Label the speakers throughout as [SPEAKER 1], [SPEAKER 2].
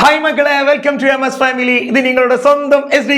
[SPEAKER 1] Hi മക്കളെ welcome to M S family ഇത് നിങ്ങളുടെ സ്വന്തം എസ്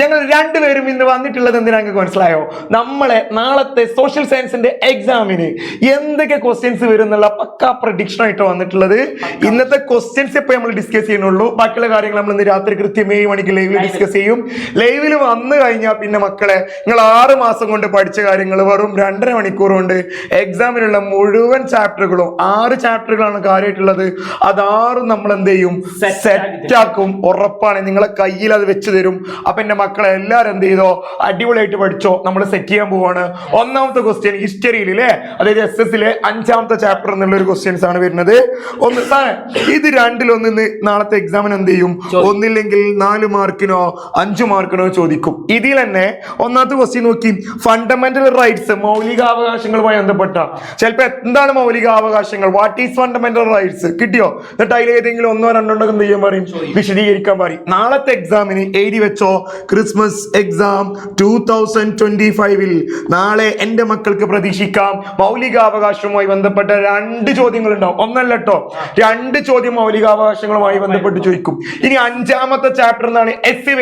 [SPEAKER 1] ഞങ്ങൾ രണ്ടുപേരും ഇന്ന് വന്നിട്ടുള്ളത് എന്തിനാ നിങ്ങൾക്ക് മനസ്സിലായോ? നമ്മളെ നാളത്തെ സോഷ്യൽ സയൻസിന്റെ എക്സാമിന് എന്തൊക്കെ ക്വസ്റ്റ്യൻസ് വരും എന്നുള്ള പക്ക പ്രഡിക്ഷൻ ആയിട്ട് വന്നിട്ടുള്ളത്. ഇന്നത്തെ ക്വസ്റ്റ്യൻസ് ഇപ്പൊ നമ്മൾ ഡിസ്കസ് ചെയ്യുന്നുള്ളൂ. ബാക്കിയുള്ള കാര്യങ്ങൾ നമ്മൾ ഇന്ന് രാത്രി കൃത്യം ഏഴ് മണിക്ക് ലൈവിൽ ഡിസ്കസ് ചെയ്യും. ലൈവിൽ വന്നു കഴിഞ്ഞാൽ പിന്നെ മക്കളെ നിങ്ങൾ ആറ് മാസം കൊണ്ട് പഠിച്ച കാര്യങ്ങൾ വെറും രണ്ടര മണിക്കൂർ കൊണ്ട് എക്സാമിനുള്ള മുഴുവൻ ചാപ്റ്ററുകളും ആറ് ചാപ്റ്ററുകളാണ് കാര്യമായിട്ടുള്ളത്. അതാറും നമ്മൾ എന്ത് ചെയ്യും?
[SPEAKER 2] സെറ്റാക്കും
[SPEAKER 1] സെറ്റ് ആക്കും. ഉറപ്പാണ്. നിങ്ങളെ കയ്യിൽ അത് വെച്ച് തരും. അപ്പൊ എന്റെ മക്കളെ എല്ലാരും എന്ത് ചെയ്തോ? അടിപൊളിയായിട്ട് പഠിച്ചോ. നമ്മൾ സെറ്റ് ചെയ്യാൻ പോവാണ്. ഒന്നാമത്തെ ക്വസ്റ്റ്യൻ ഹിസ്റ്ററിയിൽ അല്ലേ അതായത് എസ് എസ് ലെ അഞ്ചാമത്തെ ചാപ്റ്റർ എന്നുള്ള ഒരു ക്വസ്റ്റ്യൻസ് ആണ് വരുന്നത്. ഒന്ന് സാറേ ഇത് രണ്ടിലൊന്ന് ഒന്ന് നാളത്തെ എക്സാമിന് എന്ത് ചെയ്യും? ഒന്നില്ലെങ്കിൽ നാല് മാർക്കിനോ അഞ്ചു മാർക്കിനോ ചോദിക്കും. ഇതിൽ തന്നെ ഒന്നാമത്തെ ക്വസ്റ്റ്യൻ നോക്കി. ഫണ്ടമെന്റൽ റൈറ്റ്സ് മൗലികാവകാശങ്ങളുമായി ബന്ധപ്പെട്ട. ചിലപ്പോ എന്താണ് മൗലികാവകാശങ്ങൾ? വാട്ട് ഈസ് ഫണ്ടമെന്റൽ റൈറ്റ്സ് കിട്ടിയോ? എന്നിട്ട് അതിൽ ഏതെങ്കിലും ഒന്നോ രണ്ടോ എന്ത് ചെയ്യാൻ പറയും? വിശദീകരിക്കാൻ പറയും. നാളത്തെ എക്സാമിന് എഴുതി വെച്ചോ Christmas exam two thousand twenty ഫൈവിൽ നാളെ എന്റെ മക്കൾക്ക് പ്രതീക്ഷിക്കാം. മൗലികാവകാശവുമായി ബന്ധപ്പെട്ട രണ്ട് ചോദ്യങ്ങൾ ഉണ്ടാവും ഒന്നല്ല കേട്ടോ രണ്ട് ചോദ്യം മൗലികാവകാശങ്ങളുമായി ബന്ധപ്പെട്ട് ചോദിക്കും. ഇനി അഞ്ചാമത്തെ ചാപ്റ്റർ എന്നാണ് എസ് സി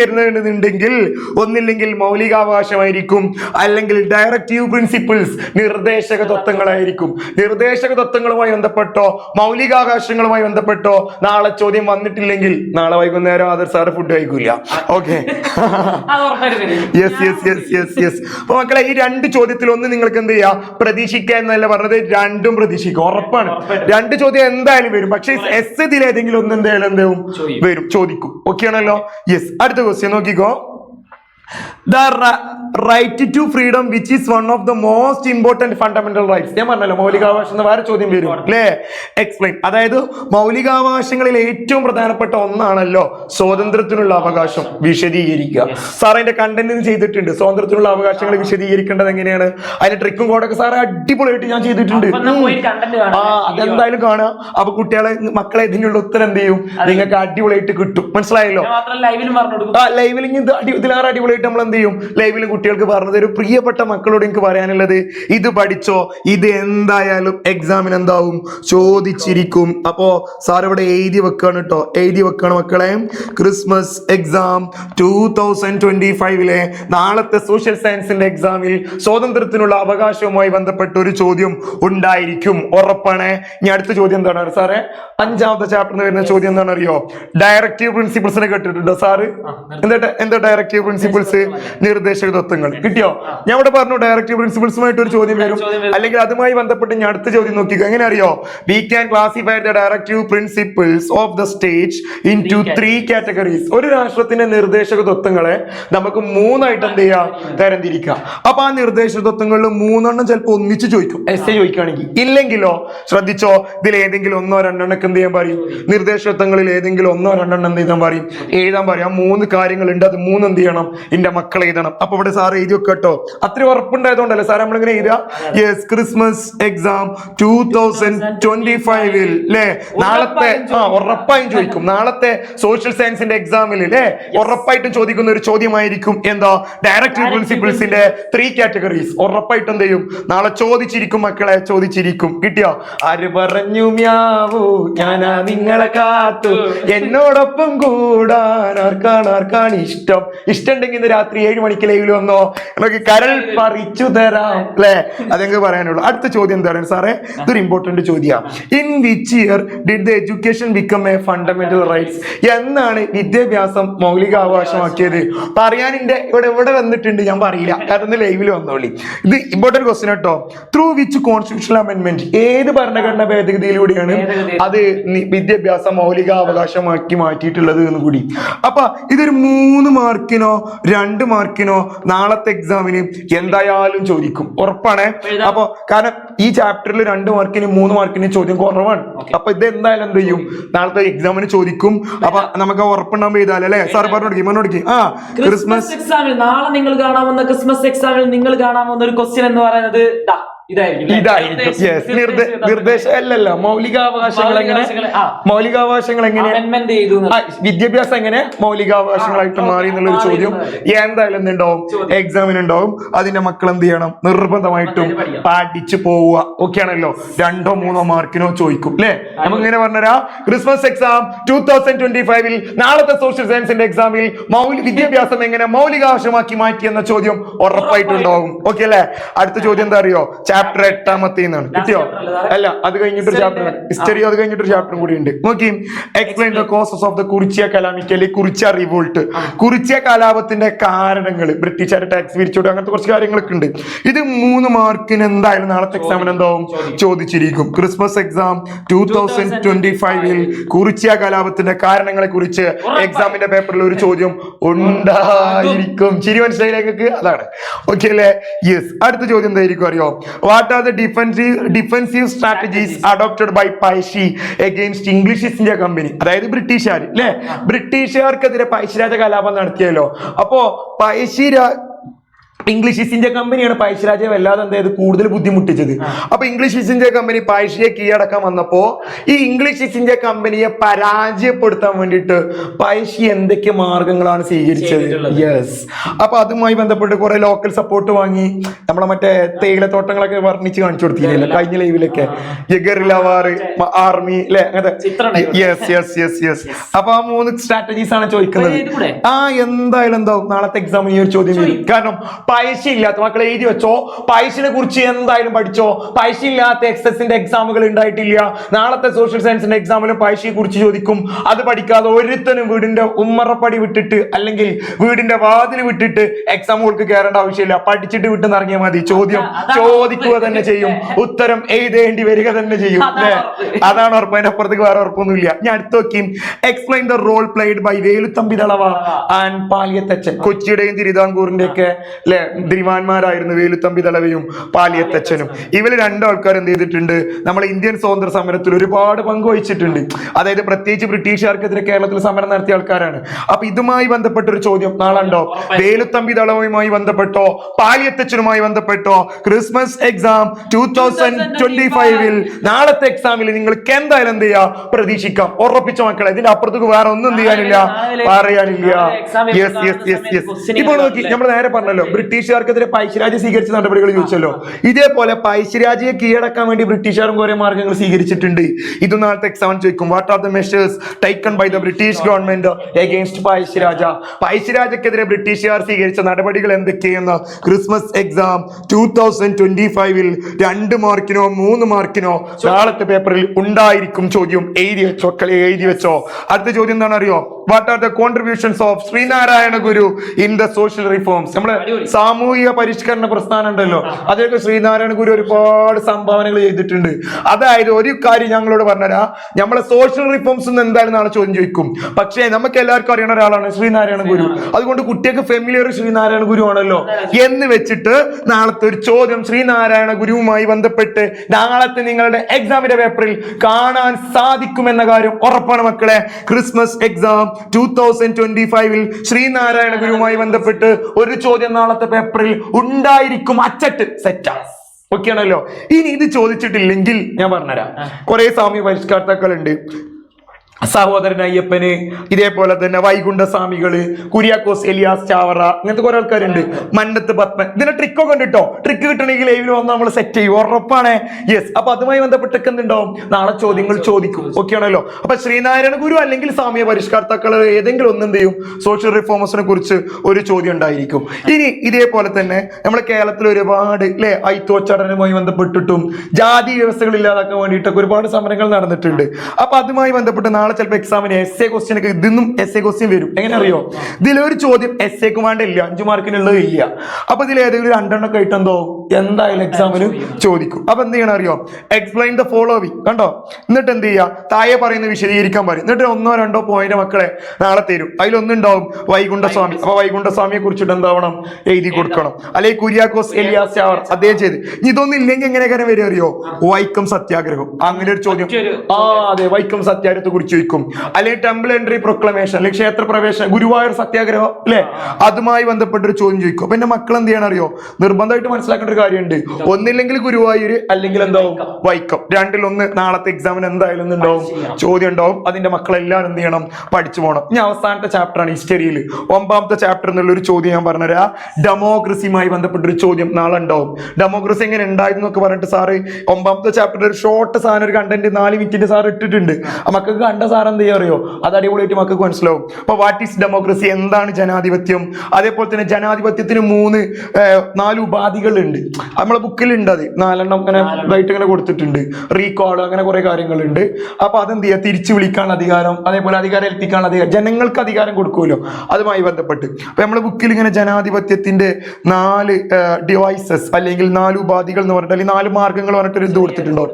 [SPEAKER 1] ഒന്നില്ലെങ്കിൽ മൗലികാവകാശമായിരിക്കും. അല്ലെങ്കിൽ ഡയറക്റ്റീവ് പ്രിൻസിപ്പിൾസ് നിർദ്ദേശക തത്വങ്ങളായിരിക്കും. നിർദ്ദേശക തത്വങ്ങളുമായി ബന്ധപ്പെട്ടോ മൗലികാവകാശങ്ങളുമായി ബന്ധപ്പെട്ടോ നാളെ ചോദ്യം വന്നിട്ടില്ലെങ്കിൽ നാളെ വൈകുന്നേരം ആദർ സാറ് ഫുഡ് കഴിക്കില്ല okay yes yes yes yes yes അപ്പൊ മക്കളെ ഈ രണ്ട് ചോദ്യത്തിൽ ഒന്ന് നിങ്ങൾക്ക് എന്ത് ചെയ്യാം? പ്രതീക്ഷിക്കുക എന്നല്ല പറഞ്ഞത്? രണ്ടും പ്രതീക്ഷിക്കുക. ഉറപ്പാണ്. രണ്ട് ചോദ്യം എന്തായാലും വരും. പക്ഷെ എസ് ഇതിൽ ഏതെങ്കിലും ഒന്ന് എന്തായാലും എന്താവും. വരും. ചോദിക്കും. ഓക്കെ ആണല്ലോ? യെസ് അടുത്ത ക്വസ്റ്റ്യൻ നോക്കിക്കോ. The right to freedom which is one of the most important fundamental rights ഞാൻ പറഞ്ഞല്ലോ മൗലികാവകാശം എന്ന് വേറെ ചോദ്യം വരും. അല്ലേ? എക്സ്പ്ലെയിൻ അതായത് മൗലികാവകാശങ്ങളിൽ ഏറ്റവും പ്രധാനപ്പെട്ട ഒന്നാണല്ലോ സ്വാതന്ത്ര്യത്തിനുള്ള അവകാശം വിശദീകരിക്കുക. സാർ അതിന്റെ കണ്ടന്റ് ചെയ്തിട്ടുണ്ട്. സ്വാതന്ത്ര്യത്തിനുള്ള അവകാശങ്ങൾ വിശദീകരിക്കേണ്ടത് എങ്ങനെയാണ്? അതിന്റെ ട്രിക്കും കോഡൊക്കെ സാറ് അടിപൊളിയായിട്ട് ഞാൻ ചെയ്തിട്ടുണ്ട്. ആ അതെന്തായാലും കാണാം അപ്പൊ കുട്ടികളെ മക്കളെ ഇതിനുള്ള ഉത്തരം എന്ത് ചെയ്യും? നിങ്ങൾക്ക് അടിപൊളിയായിട്ട് കിട്ടും. മനസ്സിലായല്ലോ?
[SPEAKER 2] ലൈവിലും
[SPEAKER 1] ഇത് അടി ഇതിലേറെ അടിപൊളിയായിട്ട് നമ്മൾ എന്ത് ചെയ്യും? ലൈവിൽ കുട്ടികൾക്ക് പറഞ്ഞത് ഒരു പ്രിയപ്പെട്ട മക്കളോട് എനിക്ക് പറയാനുള്ളത് ഇത് പഠിച്ചോ ഇത് എന്തായാലും എക്സാമിന് എന്താവും? ചോദിച്ചിരിക്കും. അപ്പോ സാർ ഇവിടെ എഴുതി വെക്കാണ് കേട്ടോ എഴുതി വെക്കുകയാണ് മക്കളെ. Christmas exam two thousand twenty ഫൈവിലെ നാളത്തെ സോഷ്യൽ സയൻസിന്റെ എക്സാമിൽ സ്വാതന്ത്ര്യത്തിനുള്ള അവകാശവുമായി ബന്ധപ്പെട്ട ഒരു ചോദ്യം ഉണ്ടായിരിക്കും. ഉറപ്പാണ്. ഇനി അടുത്ത ചോദ്യം എന്താണ്? സാറേ അഞ്ചാമത്തെ ചാപ്റ്ററിൽ വരുന്ന ചോദ്യം എന്താണ് അറിയോ ഡയറക്റ്റീവ് പ്രിൻസിപ്പിൾസിനെ കേട്ടിട്ടുണ്ടോ സാറ് എന്താ എന്താ ഡയറക്റ്റീവ് പ്രിൻസിപ്പിൾസ് നിർദ്ദേശക തത്വങ്ങൾ. കിട്ടിയോ? ഞാൻ ഇവിടെ പറഞ്ഞു ഡയറക്റ്റീവ് പ്രിൻസിപ്പിൾസുമായിട്ട് ഒരു ചോദ്യം വരും. അല്ലെങ്കിൽ അതുമായി ബന്ധപ്പെട്ട് ഞാൻ അടുത്ത ചോദ്യം നോക്കി എങ്ങനെ അറിയോ we can classify the directive principles of the state into three categories ഒരു രാഷ്ട്രത്തിന്റെ നിർദ്ദേശക തത്വങ്ങളെ നമുക്ക് മൂന്നായിട്ട് എന്ത് ചെയ്യാം? തരംതിരിക്കാം. അപ്പൊ ആ നിർദ്ദേശക തത്വങ്ങളിൽ മൂന്നെണ്ണം ചിലപ്പോൾ ഒന്നിച്ച് ചോദിക്കും. എസ് എ ചോദിക്കുകയാണെങ്കിൽ ഇല്ലെങ്കിലോ? ശ്രദ്ധിച്ചോ? ഇതിൽ ഏതെങ്കിലും ഒന്നോ രണ്ടെണ്ണൊക്കെ എന്ത് ചെയ്യാൻ പറയും? നിർദ്ദേശ തത്വങ്ങളിൽ ഏതെങ്കിലും ഒന്നോ രണ്ടെണ്ണം എന്ത് ചെയ്യാൻ പറയും? എഴുതാൻ പറയും. ആ മൂന്ന് കാര്യങ്ങളുണ്ട്. അത് മൂന്ന് എന്ത് ചെയ്യണം? എന്റെ മക്കൾ എഴുതണം. അപ്പൊ ഇവിടെ സാർ എഴുതി കേട്ടോ. അത്ര ഉറപ്പുണ്ടായതുകൊണ്ടല്ലേ സാർ നമ്മളിങ്ങനെ എഴുതുക? Yes Christmas exam two thousand twenty ഫൈവിൽ അല്ലേ നാളത്തെ ആ ഉറപ്പായും ചോദിക്കും. നാളത്തെ സോഷ്യൽ സയൻസിന്റെ എക്സാമിൽ അല്ലേ ഉറപ്പായിട്ടും ചോദിക്കുന്ന ഒരു ചോദ്യമായിരിക്കും. എന്താ? ഡയറക്റ്റീവ് പ്രിൻസിപ്പിൾസിന്റെ ത്രീ കാറ്റഗറീസ് ഉറപ്പായിട്ടും എന്ത് ചെയ്യും? നാളെ ചോദിച്ചിരിക്കും മക്കളെ ചോദിച്ചിരിക്കും. കിട്ടിയോ? ആര് പറഞ്ഞു മ്യാവൂ ഞാനാ നിങ്ങളെ കാത്തു. എന്നോടൊപ്പം കൂടാൻ ആർക്കാണ് ആർക്കാണ് ഇഷ്ടം? ഇഷ്ടമുണ്ടെങ്കിൽ ഇന്ന് രാത്രി ഏഴ് മണിക്ക് ലൈവിൽ വന്നോ? നമുക്ക് കരൾ പറിച്ചു തരാം അല്ലേ? അതെങ്കിൽ പറയാനുള്ളൂ. അടുത്ത ചോദ്യം എന്താണ് സാറേ? ഇതൊരു ഇമ്പോർട്ടന്റ് ചോദ്യമാണ് in which year did the education become a fundamental rights എന്നാണ് വിദ്യാഭ്യാസം മൗലികാവകാശമാക്കിയത്. പറയാനിന്റെ ഇവിടെ എവിടെ വന്നിട്ടുണ്ട്? ഞാൻ പറയില്ല. കാരണം ലൈവിൽ വന്നോളി. ഇത് ഇമ്പോർട്ടന്റ് ക്വസ്റ്റ്യൻ കേട്ടോ ത്രൂ വിച്ച് കോൺസ്റ്റിറ്റ്യൂഷണൽ അമെന്റ്മെന്റ് ഏത് ഭരണഘടനാ ഭേദഗതിയിലൂടെയാണ് അത് വിദ്യാഭ്യാസം വിദ്യാഭ്യാസം മൗലികാവകാശമാക്കി മാറ്റിയിട്ടുള്ളത് എന്ന് കൂടി അപ്പൊ ഇതൊരു മൂന്ന് മാർക്കിനോ രണ്ട് മാർക്കിനോ നാളത്തെ എക്സാമിന് എന്തായാലും ചോദിക്കും. ഉറപ്പാണ്? അപ്പൊ കാരണം ഈ ചാപ്റ്ററിൽ രണ്ട് മാർക്കിന് മൂന്ന് മാർക്കിന് ചോദ്യം കുറവാണ്. അപ്പൊ ഇത് എന്തായാലും എന്ത് ചെയ്യും? നാളത്തെ എക്സാമിന് ചോദിക്കും. അപ്പൊ നമുക്ക് ഉറപ്പുണ്ടാകും എഴുതാലോ അല്ലെ? സാർ പറഞ്ഞു പറഞ്ഞു ആ ക്രിസ്മസ്
[SPEAKER 2] എക്സാമിൽ നാളെ നിങ്ങൾ കാണാവുന്ന ക്രിസ്മസ് എക്സാമിൽ നിങ്ങൾ കാണാവുന്ന ഒരു ക്വസ്റ്റ്യൻ എന്ന് പറയുന്നത് ഇതായിരിക്കും
[SPEAKER 1] ഇതായിരിക്കും. യെസ് നിർദ്ദേശം അല്ലല്ല മൗലികാവകാശങ്ങൾ എങ്ങനെ. മൗലികാവകാശങ്ങൾ എങ്ങനെ വിദ്യാഭ്യാസം എങ്ങനെ മൗലികാവകാശങ്ങളായിട്ട് മാറി എന്നുള്ള ഒരു ചോദ്യം എന്തായാലും എന്തുണ്ടാവും? എക്സാമിന് ഉണ്ടാവും അതിന്റെ മക്കൾ എന്ത് ചെയ്യണം നിർബന്ധമായിട്ടും
[SPEAKER 2] പാടിച്ചു
[SPEAKER 1] പഠിച്ചു പോവുക. ഓക്കെ ആണല്ലോ രണ്ടോ മൂന്നോ മാർക്കിനോ ചോദിക്കും അല്ലേ? നമുക്ക് ഇങ്ങനെ പറഞ്ഞുതരാ. Christmas exam two thousand twenty ഫൈവിൽ നാളത്തെ സോഷ്യൽ സയൻസിന്റെ എക്സാമിൽ മൗലി വിദ്യാഭ്യാസം എങ്ങനെ മൗലികാവശമാക്കി മാറ്റി എന്ന ചോദ്യം ഉറപ്പായിട്ടുണ്ടാവും. ഓക്കെ അല്ലേ അടുത്ത ചോദ്യം എന്താ അറിയോ? ചാപ്റ്റർ എട്ടാമത്തെ എന്നാണ് കിട്ടിയോ?
[SPEAKER 2] അല്ലേ
[SPEAKER 1] അത് കഴിഞ്ഞിട്ടൊരു ചാപ്റ്റർ ഹിസ്റ്ററി അത് കഴിഞ്ഞിട്ടൊരു ചാപ്റ്ററും കൂടി ഉണ്ട്. നോക്കി. Explain the causes of the Kurichiya കലാമിക്ക് അല്ലെങ്കിൽ കുറിച്ച റിവോൾട്ട് കുറിച്ചിയ കലാപത്തിന്റെ കാരണങ്ങൾ ബ്രിട്ടീഷുകാരെ ടാക്സ് പിരിച്ചോട് അങ്ങനത്തെ കുറച്ച് കാര്യങ്ങളൊക്കെ ഉണ്ട്. ഇത് മൂന്ന് മാർക്കിന് എന്തായാലും നാളത്തെ എക്സാമിന് എന്താവും? ചോദിച്ചിരിക്കും. Christmas exam two thousand twenty ഫൈവിൽ കുറിച്ചിയ കലാപത്തിന്റെ കാരണങ്ങളെ കുറിച്ച് എക്സാമിന്റെ പേപ്പറിൽ ഒരു ചോദ്യം ഉണ്ടായിരിക്കും. ശരി മനസ്സിലായി അതാണ്. ഓക്കെ അല്ലേ? യെസ് അടുത്ത ചോദ്യം എന്തായിരിക്കും അറിയോ? What are the defensive defensive strategies adopted by Pazhassi against English East India Company അതായത് ബ്രിട്ടീഷുകാർ അല്ലെ ബ്രിട്ടീഷുകാർക്കെതിരെ പൈശിരാജ കലാപം നടത്തിയല്ലോ. അപ്പോ പൈശിരാ ഇംഗ്ലീഷ് ഈസ്റ്റ് ഇന്ത്യ കമ്പനിയാണ് പഴശ്ശിരാജയെ വല്ലാതെ എന്തായത് കൂടുതൽ ബുദ്ധിമുട്ടിച്ചത്. അപ്പൊ ഇംഗ്ലീഷ് ഈസ്റ്റ് ഇന്ത്യ കമ്പനി പഴശ്ശിയെ കീഴടക്കാൻ വന്നപ്പോ ഈ ഇംഗ്ലീഷ് ഈസ്റ്റ് ഇന്ത്യ കമ്പനിയെ പരാജയപ്പെടുത്താൻ വേണ്ടിയിട്ട് പഴശ്ശി എന്തൊക്കെ മാർഗങ്ങളാണ് സ്വീകരിച്ചത്? യെസ് അപ്പൊ അതുമായി ബന്ധപ്പെട്ട് കുറെ ലോക്കൽ സപ്പോർട്ട് വാങ്ങി. നമ്മളെ മറ്റേ തേയിലത്തോട്ടങ്ങളൊക്കെ വർണിച്ച് കാണിച്ചു കൊടുത്തില്ലേ കഴിഞ്ഞ ലൈവിലൊക്കെ. ഗറിലവാറ് ആർമി അല്ലെ അങ്ങനത്തെ. യെസ് യെസ് യെസ് യെസ് അപ്പൊ ആ മൂന്ന് സ്ട്രാറ്റജീസ് ആണ് ചോദിക്കുന്നത്. ആ എന്തായാലും എന്താവും നാളത്തെ എക്സാമിന് ഈ ഒരു ചോദ്യം വരും. കാരണം പൈസ ഇല്ലാത്ത മക്കളെ എഴുതി വെച്ചോ? പൈസനെ കുറിച്ച് എന്തായാലും പഠിച്ചോ? പൈസ ഇല്ലാത്ത എക്സസിന്റെ എക്സാമുകൾ ഉണ്ടായിട്ടില്ല. നാളത്തെ സോഷ്യൽ സയൻസിന്റെ എക്സാമിലും പൈസയെ കുറിച്ച് ചോദിക്കും. അത് പഠിക്കാതെ ഒരുത്തനും വീടിന്റെ ഉമ്മറപ്പടി വിട്ടിട്ട് അല്ലെങ്കിൽ വീടിന്റെ വാതിൽ വിട്ടിട്ട് എക്സാമുകൾക്ക് കയറേണ്ട ആവശ്യമില്ല. പഠിച്ചിട്ട് വിട്ടെന്ന് ഇറങ്ങിയാൽ മതി. ചോദ്യം ചോദിക്കുക തന്നെ ചെയ്യും. ഉത്തരം എഴുതേണ്ടി വരിക തന്നെ ചെയ്യും. അല്ലേ അതാണ് ഉറപ്പ്. അതിന്റെ അപ്പുറത്തേക്ക് വേറെ ഉറപ്പൊന്നുമില്ല. ഞാൻ അടുത്ത് നോക്കിയും explain the role played by Veluthampi Dalawa and Paliathachan. കൊച്ചിയുടെയും തിരുവിതാംകൂറിന്റെ ഒക്കെ അല്ലെ ദിവാൻമാരായിരുന്നു വേലുത്തമ്പി തലവയും പാലിയത്തച്ഛനും. ഇവർ രണ്ടാൾക്കാർ എന്ത് ചെയ്തിട്ടുണ്ട്? നമ്മളെ ഇന്ത്യൻ സ്വാതന്ത്ര്യ സമരത്തിൽ ഒരുപാട് പങ്ക് വഹിച്ചിട്ടുണ്ട് അതായത് പ്രത്യേകിച്ച് ബ്രിട്ടീഷുകാർക്കെതിരെ കേരളത്തിൽ സമരം നടത്തിയ ആൾക്കാരാണ്. അപ്പൊ ഇതുമായി ബന്ധപ്പെട്ട ഒരു ചോദ്യം നാളെ ഉണ്ടോ വേലുത്തമ്പി തളവുമായി ബന്ധപ്പെട്ടോ? പാലിയത്തച്ഛനുമായി ബന്ധപ്പെട്ടോ? Christmas exam two thousand twenty ഫൈവിൽ നാളത്തെ എക്സാമിൽ നിങ്ങൾക്ക് എന്തായാലും എന്ത് ചെയ്യാം? പ്രതീക്ഷിക്കാം. ഉറപ്പിച്ച മക്കളെ ഇതിന്റെ അപ്പുറത്തേക്ക് വേറെ ഒന്നും എന്ത് ചെയ്യാനില്ല. പറയാനില്ല. യെസ് യെസ് യെസ് യെസ് ഇപ്പോൾ നോക്കി നമ്മൾ നേരെ പറഞ്ഞല്ലോ ബ്രിട്ടീഷുകാർക്കെതിരെ പൈശ്യരാജ് സ്വീകരിച്ച നടപടികൾ ചോദിച്ചല്ലോ. ഇതേപോലെ പൈശ്യരാജയെ കീഴടക്കാൻ വേണ്ടി ബ്രിട്ടീഷുകാരും കുറെ മാർഗങ്ങൾ സ്വീകരിച്ചിട്ടുണ്ട്. ഇത് നാളത്തെ എക്സാം ചോദിക്കും. What are the measures taken by the British government against Pazhassi Raja? പൈശ്യരാജക്കെതിരെ ബ്രിട്ടീഷുകാർ സ്വീകരിച്ച നടപടികൾ എന്തൊക്കെയെന്ന് Christmas exam two thousand twenty ഫൈവിൽ രണ്ട് മാർക്കിനോ മൂന്ന് മാർക്കിനോ നാളത്തെ പേപ്പറിൽ ഉണ്ടായിരിക്കും ചോദ്യം. എഴുതി വെച്ചോ കളി എഴുതി വെച്ചോ. അടുത്ത ചോദ്യം എന്താണ് അറിയോ what are the contributions of Sree Narayana Guru in the social reforms
[SPEAKER 2] നമ്മൾ.
[SPEAKER 1] സാമൂഹിക പരിഷ്കരണ പ്രസ്ഥാനം ഉണ്ടല്ലോ. അതിലൊക്കെ ശ്രീനാരായണ ഗുരു ഒരുപാട് സംഭാവനകൾ ചെയ്തിട്ടുണ്ട്. അതായത് ഒരു കാര്യം ഞങ്ങളോട് പറഞ്ഞുതരാ. നമ്മളെ സോഷ്യൽ റിഫോംസ് എന്തായാലും ചോദ്യം ചോദിക്കും. പക്ഷേ നമുക്ക് എല്ലാവർക്കും അറിയുന്ന ഒരാളാണ് ശ്രീനാരായണ ഗുരു. അതുകൊണ്ട് കുട്ടികൾക്ക് ഫെമിലിയർ ശ്രീനാരായണ ഗുരു ആണല്ലോ എന്ന് വെച്ചിട്ട് നാളത്തെ ഒരു ചോദ്യം ശ്രീനാരായണ ഗുരുവുമായി ബന്ധപ്പെട്ട് നാളത്തെ നിങ്ങളുടെ എക്സാമിന്റെ പേപ്പറിൽ കാണാൻ സാധിക്കുമെന്ന കാര്യം ഉറപ്പാണ് മക്കളെ. Christmas exam two thousand twenty ഫൈവിൽ ശ്രീനാരായണ ഗുരുവുമായി ബന്ധപ്പെട്ട് ഒരു ചോദ്യം നാളത്തെ പേപ്പറിൽ ഉണ്ടായിരിക്കും അച്ചട്ട് സെറ്റാ ഓക്കെ ആണല്ലോ? ഇനി ഇത് ചോദിച്ചിട്ടില്ലെങ്കിൽ ഞാൻ പറഞ്ഞുതരാം. കുറെ സാമ്യ പരിഷ്കർത്താക്കളുണ്ട്. സഹോദരൻ അയ്യപ്പന് ഇതേപോലെ തന്നെ വൈകുണ്ഠസ്വാമികൾ കുര്യാക്കോസ് എലിയാസ് ചാവറ ഇങ്ങനത്തെ കുറെ ആൾക്കാരുണ്ട്. മന്നത്ത് പത്മൻ ഇതിന്റെ ട്രിക്കൊക്കെ ഉണ്ട് കേട്ടോ ട്രിക്ക് കിട്ടണമെങ്കിൽ ലൈവിൽ വന്ന് നമ്മൾ സെറ്റ് ചെയ്യും. ഉറപ്പാണ്. യെസ് അപ്പൊ അതുമായി ബന്ധപ്പെട്ടൊക്കെ എന്തുണ്ടാവും? നാളെ ചോദ്യങ്ങൾ ചോദിക്കും. ഓക്കെ ആണല്ലോ? അപ്പൊ ശ്രീനാരായണ ഗുരു അല്ലെങ്കിൽ സാമ്യ പരിഷ്കർത്താക്കൾ ഏതെങ്കിലും ഒന്നും ചെയ്യും? സോഷ്യൽ റിഫോമേഴ്സിനെ കുറിച്ച് ഒരു ചോദ്യം ഉണ്ടായിരിക്കും. ഇനി ഇതേപോലെ തന്നെ നമ്മുടെ കേരളത്തിൽ ഒരുപാട് അല്ലെ ഐത്തോച്ചാടനവുമായി ബന്ധപ്പെട്ടിട്ടും ജാതി വ്യവസ്ഥകൾ ഇല്ലാതാക്കാൻ വേണ്ടിയിട്ടൊക്കെ ഒരുപാട് സമരങ്ങൾ നടന്നിട്ടുണ്ട്. അപ്പൊ അതുമായി ബന്ധപ്പെട്ട് നാളെ ചിലപ്പോൾ എക്സാമിന് എസ് എ ക്വസ്റ്റ്യൻ ഒക്കെ ഇതിന്നും എസ് എ ക്വസ്റ്റ്യൻ വരും. എങ്ങനെ അറിയോ? ഇതിലൊരു ചോദ്യം എസ് എക്ക് വേണ്ടില്ല അഞ്ചു മാർക്കിനുള്ളത് ഇല്ല. അപ്പൊ ഇതിൽ ഏതെങ്കിലും രണ്ടെണ്ണൊക്കെ ആയിട്ട് എന്തോ? എന്തായാലും എക്സാമിന് ചോദിക്കും. അപ്പൊ എന്ത് ചെയ്യണം അറിയോ? എക്സ്പ്ലെയിൻ ദ ഫോളോവിങ് കണ്ടോ? എന്നിട്ട് എന്ത് ചെയ്യുക താഴെ പറയുന്ന വിശദീകരിക്കാൻ പറയും. എന്നിട്ട് ഒന്നോ രണ്ടോ പോയിന്റ് മക്കളെ നാളെ തരും. അതിലൊന്നുണ്ടാവും വൈകുണ്ഠസ്വാമി. അപ്പൊ വൈകുണ്ഠസ്വാമിയെ കുറിച്ചിട്ട് എന്താവണം? എഴുതി കൊടുക്കണം. അല്ലെങ്കിൽ കുര്യാക്കോസ് എലിയാസ് അദ്ദേഹം ചെയ്ത്. ഇതൊന്നും ഇല്ലെങ്കിൽ എങ്ങനെയൊക്കെ വരും അറിയോ? വൈക്കം സത്യാഗ്രഹം. അങ്ങനെ ഒരു ചോദ്യം. ആ അതെ. വൈക്കം സത്യാഗ്രഹത്തെ കുറിച്ച് ചോദിക്കും അല്ലെങ്കിൽ ടെമ്പിൾ എൻട്രി പ്രൊക്ലമേഷൻ അല്ലെങ്കിൽ ക്ഷേത്ര പ്രവേശനം ഗുരുവായൂർ സത്യാഗ്രഹം അല്ലെ? അതുമായി ബന്ധപ്പെട്ട ഒരു ചോദ്യം ചോദിക്കും. അപ്പൊ എന്റെ മക്കൾ എന്ത് ചെയ്യണം അറിയോ നിർബന്ധമായിട്ട് മനസ്സിലാക്കേണ്ട ഒരു കാര്യമുണ്ട്. ഒന്നില്ലെങ്കിൽ ഗുരുവായൂർ അല്ലെങ്കിൽ എന്താവും? വൈക്കം. രണ്ടിലൊന്ന് നാളത്തെ എക്സാമിന് എന്തായാലും ഒന്ന് ഉണ്ടാവും? ചോദ്യം ഉണ്ടാവും. അതിന്റെ മക്കളെല്ലാം എന്ത് ചെയ്യണം? പഠിച്ചു പോകണം. ഇനി അവസാനത്തെ ചാപ്റ്റർ ആണ് ഹിസ്റ്ററിയിൽ ഒമ്പാമത്തെ ചാപ്റ്റർ എന്നുള്ള ഒരു ചോദ്യം ഞാൻ പറഞ്ഞുതരാ. ഡെമോക്രസിയുമായി ബന്ധപ്പെട്ട ഒരു ചോദ്യം നാളെ ഉണ്ടാവും. ഡെമോക്രസി എങ്ങനെ ഉണ്ടായിരുന്നു എന്നൊക്കെ പറഞ്ഞിട്ട് സാറ് ഒമ്പാമത്തെ ചാപ്റ്ററിൽ ഒരു ഷോർട്ട് സാധനം ഒരു കണ്ടന്റ് നാല് മിനിറ്റിന്റെ സാർ ഇട്ടിട്ടുണ്ട്. മക്കൾക്ക് കണ്ട സാർ എന്ത് ചെയ്യാ അറിയോ? അത് അടിപൊളിയായിട്ട് മക്കൾക്ക് മനസ്സിലാവും. അപ്പൊ വാട്ട് ഈസ് ഡെമോക്രസി എന്താണ് ജനാധിപത്യം? അതേപോലെ തന്നെ ജനാധിപത്യത്തിന് മൂന്ന് നാല് ഉപാധികളുണ്ട്. നമ്മളെ ബുക്കിലുണ്ട് അത്. നാലെണ്ണം അങ്ങനെ ഇതായിട്ട് ഇങ്ങനെ കൊടുത്തിട്ടുണ്ട്. റീകോൾ അങ്ങനെ കുറെ കാര്യങ്ങളുണ്ട്. അപ്പൊ അതെന്ത് ചെയ്യുക? തിരിച്ചു വിളിക്കാനുള്ള അധികാരം അതേപോലെ അധികാരം ഏൽപ്പിക്കാനുള്ള അധികാരം. ജനങ്ങൾക്ക് അധികാരം കൊടുക്കുമല്ലോ. അതുമായി ബന്ധപ്പെട്ട്. അപ്പൊ നമ്മളെ ബുക്കിൽ ഇങ്ങനെ ജനാധിപത്യത്തിന്റെ നാല് ഡിവൈസസ് അല്ലെങ്കിൽ നാല് ഉപാധികൾ എന്ന് പറഞ്ഞിട്ട് അല്ലെങ്കിൽ നാല് മാർഗങ്ങൾ പറഞ്ഞിട്ട് ഒരു ഇത് കൊടുത്തിട്ടുണ്ടോ?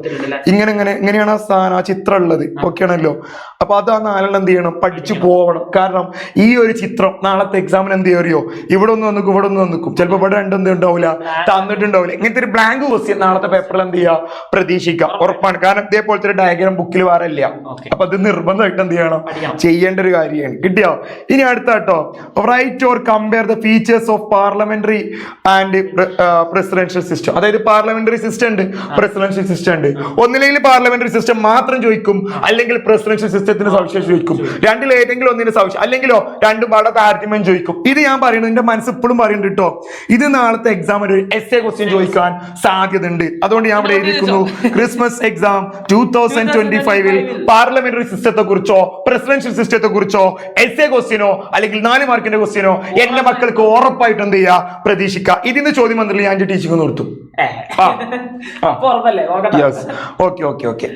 [SPEAKER 1] ഇങ്ങനെ ഇങ്ങനെ ഇങ്ങനെയാണ് ആ സ്ഥാനം ആ ചിത്രം ഉള്ളത്. ഓക്കെ ആണല്ലോ അപ്പൊ അത് ആ നാലെണ്ണം എന്ത് ചെയ്യണം? പഠിച്ചു പോകണം കാരണം ഈ ഒരു ചിത്രം നാളത്തെ എക്സാമിന് എന്ത് ചെയ്യോ ഇവിടെ ഒന്ന് വന്നിക്കും ഇവിടെ ഒന്ന് വന്നിക്കും. ചിലപ്പോൾ ഇവിടെ രണ്ടൊന്നും ഉണ്ടാവില്ല തന്നിട്ടുണ്ടാവില്ല ഇങ്ങനത്തെ ഒരു ബ്ലാങ്ക് ക്വസ്റ്റ്യൻ നാളത്തെ പേപ്പറിൽ എന്ത് ചെയ്യുക പ്രതീക്ഷിക്കാം. ഉറപ്പാണ്. കാരണം ഇതേപോലത്തെ ഒരു ഡയഗ്രാം ബുക്കിൽ വേറെ ഇല്ല.
[SPEAKER 2] Okay.
[SPEAKER 1] അപ്പൊ അത് നിർബന്ധമായിട്ട് എന്ത് ചെയ്യണം? ചെയ്യേണ്ട ഒരു കാര്യമാണ്. കിട്ടിയോ? ഇനി അടുത്ത കേട്ടോ. Write or compare the features of parliamentary and presidential system അതായത് പാർലമെന്ററി സിസ്റ്റം ഉണ്ട് പ്രസിഡൻഷ്യൽ സിസ്റ്റം ഉണ്ട്. ഒന്നില്ലെങ്കിൽ പാർലമെന്ററി സിസ്റ്റം മാത്രം ചോദിക്കും അല്ലെങ്കിൽ പ്രസിഡൻഷ്യൽ സിസ്റ്റത്തിന് സവിശേഷം ചോദിക്കും. രണ്ടിൽ ഏതെങ്കിലും ഒന്നിന് സവിശേഷം അല്ലെങ്കിലോ രണ്ടും പാടെ താരതമ്യം ചോദിക്കും. ഇത് ഞാൻ പറയുന്നത് എന്റെ മനസ്സ് ഇപ്പോഴും പറയുന്നുണ്ട് കേട്ടോ ഇത് നാളത്തെ എക്സാം ഒരു എസ് എ ക്വസ്റ്റ്യൻ ചോദിക്കാൻ സാധ്യത ഉണ്ട് അതുകൊണ്ട് ഞാൻ ഇവിടെ എഴുതിയിരിക്കുന്നു Christmas exam two thousand twenty ഫൈവിൽ പാർലമെന്ററി സിസ്റ്റത്തെ കുറിച്ചോ പ്രസിഡൻഷ്യൽ സിസ്റ്റത്തെ കുറിച്ചോ എസ് എ ക്വസ്റ്റ്യനോ അല്ലെങ്കിൽ നാല് മാർക്കിന്റെ ക്വസ്റ്റ്യനോ എന്റെ മക്കൾക്ക് ഉറപ്പായിട്ട് എന്ത് ചെയ്യുക പ്രതീക്ഷിക്കുക ഇതിന്ന് ചോദ്യം വന്നില്ല ഞാൻ ടീച്ചിങ് നിർത്തും ഓക്കെ ഓക്കെ ഓക്കെ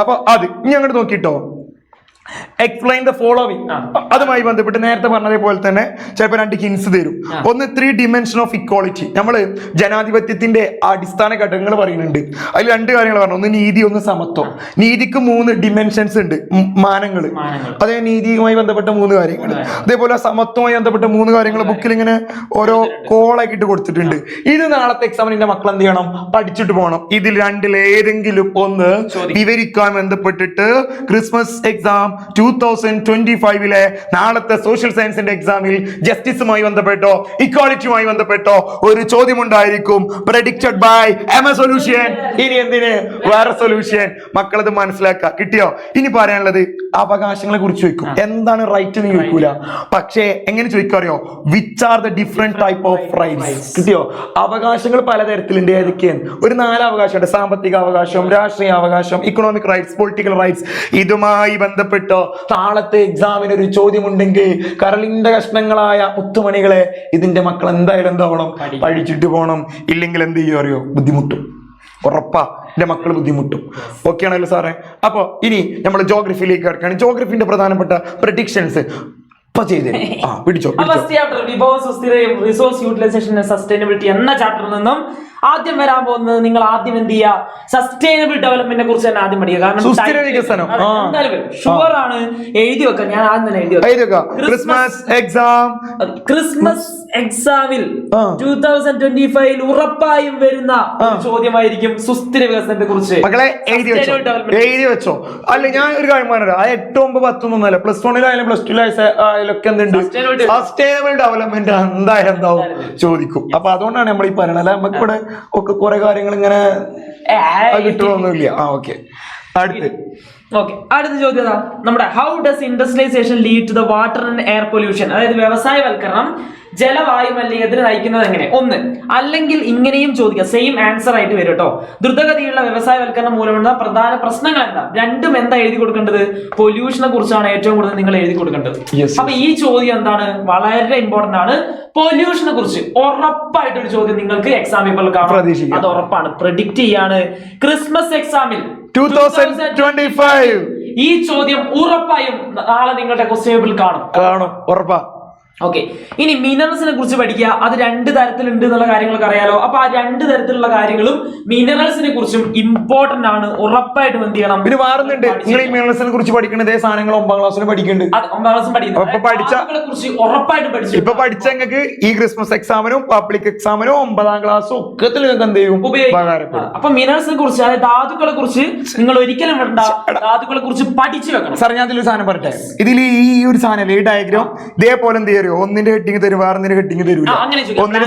[SPEAKER 1] അപ്പൊ അത് ഇനി അങ്ങോട്ട് നോക്കിട്ടോ. Explain the following. അതുമായി ബന്ധപ്പെട്ട് നേരത്തെ പറഞ്ഞതേപോലെ തന്നെ ചിലപ്പോൾ രണ്ട് ഹിൻസ് തരും. ഒന്ന് ത്രീ ഡിമെൻഷൻ ഓഫ് ഇക്വാളിറ്റി നമ്മൾ ജനാധിപത്യത്തിന്റെ അടിസ്ഥാന ഘടകങ്ങൾ പറയുന്നുണ്ട്. അതിൽ രണ്ട് കാര്യങ്ങൾ പറഞ്ഞു. ഒന്ന് നീതി ഒന്ന് സമത്വം. നീതിക്ക് മൂന്ന് ഡിമെൻഷൻസ് ഉണ്ട്. മാനങ്ങൾ. അതേ നീതിയുമായി ബന്ധപ്പെട്ട മൂന്ന് കാര്യങ്ങൾ അതേപോലെ സമത്വമായി ബന്ധപ്പെട്ട മൂന്ന് കാര്യങ്ങൾ ബുക്കിൽ ഇങ്ങനെ ഓരോ കോളാക്കിയിട്ട് കൊടുത്തിട്ടുണ്ട്. ഇത് നാളത്തെ എക്സാമിന്റെ മക്കൾ എന്ത് ചെയ്യണം? പഠിച്ചിട്ട് പോകണം. ഇതിൽ രണ്ടിൽ ഏതെങ്കിലും ഒന്ന് വിവരിക്കാൻ ബന്ധപ്പെട്ടിട്ട് Christmas exam two thousand twenty ഫൈവിലെ നാളത്തെ സോഷ്യൽ സയൻസിന്റെ എക്സാമിൽ ജസ്റ്റിസുമായി ബന്ധപ്പെട്ടോ ഇക്വാളിറ്റിയുമായി ബന്ധപ്പെട്ടോ ഒരു ചോദ്യം ഉണ്ടായിരിക്കും predicted by M A solution ഇനി എന്തിന്? വേറെ സൊല്യൂഷൻ മക്കളത് മനസ്സിലാക്കുക. കിട്ടിയോ? ഇനി പറയാനുള്ളത് അവകാശങ്ങളെ കുറിച്ച് ചോദിക്കും. എന്താണ് റൈറ്റ് എന്ന് ചോദിക്കൂല. പക്ഷേ എങ്ങനെ ചോദിക്കുക അറിയോ? Which are the different type of rights കിട്ടിയോ? അവകാശങ്ങൾ പലതരത്തിലുണ്ട്. ഏതൊക്കെയാണ് ഒരു നാല് അവകാശമുണ്ട് സാമ്പത്തിക അവകാശം രാഷ്ട്രീയ അവകാശം ഇക്കണോമിക് റൈറ്റ്സ് പൊളിറ്റിക്കൽ റൈറ്റ്സ് ഇതുമായി ബന്ധപ്പെട്ടോ നാളത്തെ എക്സാമിന് ഒരു ചോദ്യമുണ്ടെങ്കിൽ കരളിന്റെ കഷ്ണങ്ങളായ മുത്തുമണികളെ ഇതിന്റെ മക്കൾ എന്തായാലും എന്താവണം പഠിച്ചിട്ട് പോകണം. ഇല്ലെങ്കിൽ എന്ത് ചെയ്യും അറിയോ? ബുദ്ധിമുട്ടും. ഉറപ്പാ. എന്റെ മക്കൾ ബുദ്ധിമുട്ടും. ഓക്കെ ആണല്ലോ സാറേ. അപ്പൊ ഇനി നമ്മൾ ജോഗ്രഫിയിലേക്ക് കിടക്കുകയാണ്. ജോഗ്രഫിന്റെ പ്രധാനപ്പെട്ട പ്രഡിക്ഷൻസ് ഇപ്പൊ ആ പിടിച്ചോ
[SPEAKER 2] ഫസ്റ്റ് ചാപ്റ്റർ വിഭവ സുസ്ഥിരയും റിസോഴ്സ് യൂട്ടിലൈസേഷൻ സസ്റ്റൈനബിലിറ്റി എന്ന ചാപ്റ്ററിൽ നിന്നും ആദ്യം വരാൻ പോകുന്നത് നിങ്ങൾ ആദ്യം എന്ത് ചെയ്യുക സസ്റ്റൈനബിൾ ഡെവലപ്മെന്റിനെ കുറിച്ച് തന്നെ ആദ്യം പഠിക്കുക. കാരണം
[SPEAKER 1] വികസനം.
[SPEAKER 2] ഷുവർ ആണ്. എഴുതി വെക്കാം. ഞാൻ ആദ്യം തന്നെ എഴുതി വെക്കാം.
[SPEAKER 1] ക്രിസ്മസ് എക്സാം
[SPEAKER 2] ക്രിസ്മസ് എക്സാമിൽ. ടൂ തൗസൻഡ് ട്വന്റി ഫൈവിൽ ഉറപ്പായും വരുന്ന ചോദ്യമായിരിക്കും സുസ്ഥിര വികസനത്തെ കുറിച്ച്
[SPEAKER 1] മക്കളെ എഴുതി വെച്ചോ. എഴുതി വെച്ചോ. അല്ല ഞാൻ ഒരു കാര്യം പറഞ്ഞു ആ എട്ട് ഒമ്പത് പത്തൊന്നും അല്ല പ്ലസ് വണ്ണിലായാലും പ്ലസ് ടുലായാലൊക്കെ എന്തുണ്ട്?
[SPEAKER 2] Sustainable development.
[SPEAKER 1] സസ്റ്റൈനബിൾ ഡെവലപ്മെന്റ് എന്തായാലും എന്താവും? ചോദിക്കും. അപ്പൊ അതുകൊണ്ടാണ് നമ്മൾ ഈ പറയണത്. അല്ല? നമുക്ക് ഇവിടെ ഒക്കെ കുറെ കാര്യങ്ങൾ ഇങ്ങനെ കിട്ടുമൊന്നുമില്ല ആ ഓക്കെ. അടുത്ത്.
[SPEAKER 2] ഓക്കെ. അടുത്ത ചോദ്യം. നമ്മുടെ how does industrialisation lead to the water and air pollution അതായത് വ്യവസായവൽക്കരണം. ജലവായു മലിനീകരണത്തിന് നയിക്കുന്നത് എങ്ങനെ? ഒന്ന് അല്ലെങ്കിൽ ഇങ്ങനെയും ചോദിക്കാം. സെയിം ആൻസർ ആയിട്ട് വരും കേട്ടോ ദ്രുതഗതിയുള്ള വ്യവസായവൽക്കരണം മൂലമുള്ള പ്രധാന പ്രശ്നങ്ങൾ എന്താ? രണ്ടും എന്താ എഴുതി കൊടുക്കേണ്ടത്? പൊല്യൂഷനെ കുറിച്ചാണ് ഏറ്റവും കൂടുതൽ നിങ്ങൾ എഴുതി കൊടുക്കേണ്ടത്. അപ്പൊ ഈ ചോദ്യം എന്താണ്? വളരെ ഇമ്പോർട്ടന്റ് ആണ്. പൊല്യൂഷനെ കുറിച്ച് ഉറപ്പായിട്ട് ഒരു ചോദ്യം നിങ്ങൾക്ക് എക്സാം പേപ്പറിൽ കാണാം. അത് ഉറപ്പാണ്. പ്രെഡിക്റ്റ് ചെയ്യാണ്. ക്രിസ്മസ് എക്സാമിൽ
[SPEAKER 1] ടൂ തൗസൻഡ് ട്വന്റി ഫൈവ്
[SPEAKER 2] ഈ ചോദ്യം ഉറപ്പായും നാളെ നിങ്ങളുടെ ക്വസ്റ്റ്യൻ പേപ്പറിൽ കാണും.
[SPEAKER 1] കാണും. ഉറപ്പാ.
[SPEAKER 2] ഓക്കെ ഇനി മിനറൽസിനെ കുറിച്ച് പഠിക്കുക അത് രണ്ട് തരത്തിലുണ്ട് എന്നുള്ള കാര്യങ്ങളൊക്കെ അറിയാലോ. അപ്പൊ ആ രണ്ട് തരത്തിലുള്ള കാര്യങ്ങളും മിനറൽസിനെ കുറിച്ചും ഇമ്പോർട്ടന്റ് ആണ്. ഉറപ്പായിട്ടും എന്ത് ചെയ്യണം?
[SPEAKER 1] പിന്നെ മാറുന്നുണ്ട് നിങ്ങൾ ഈ മിനറൽസിനെ കുറിച്ച് പഠിക്കുന്ന ഇതേ സാധനങ്ങൾ ഒമ്പതാം ക്ലാസ്സിൽ പഠിക്കുന്നുണ്ട്.
[SPEAKER 2] ഒമ്പതാം ക്ലാസ് പഠിക്കുന്നത് കുറിച്ച് ഉറപ്പായിട്ടും പഠിച്ചു
[SPEAKER 1] ഇപ്പൊ പഠിച്ച നിങ്ങൾക്ക് ഈ ക്രിസ്മസ് എക്സാമിനും പബ്ലിക് എക്സാമിനും ഒമ്പതാം ക്ലാസ്സും ഒക്കെ നിങ്ങൾക്ക് എന്ത് ചെയ്യും? ഉപകാരപ്പെടും.
[SPEAKER 2] അപ്പൊ മിനറൽസിനെ കുറിച്ച് അതായത് ധാതുക്കളെ കുറിച്ച് നിങ്ങൾ ഒരിക്കലും വേണ്ട. ധാതുക്കളെ കുറിച്ച് പഠിച്ചു വെക്കണം.
[SPEAKER 1] സാർ ഞാൻ ഇതിലൊരു സാധനം പറഞ്ഞു ഇതിൽ ഈ ഒരു സാധനം ഈ ഡയഗ്രാം ഇതേപോലെ എന്ത് അറിയോ ഒന്നിന്റെ ഹെഡിങ് തരും വേറെ ഹെഡിങ് തരൂല. ഒന്നിന്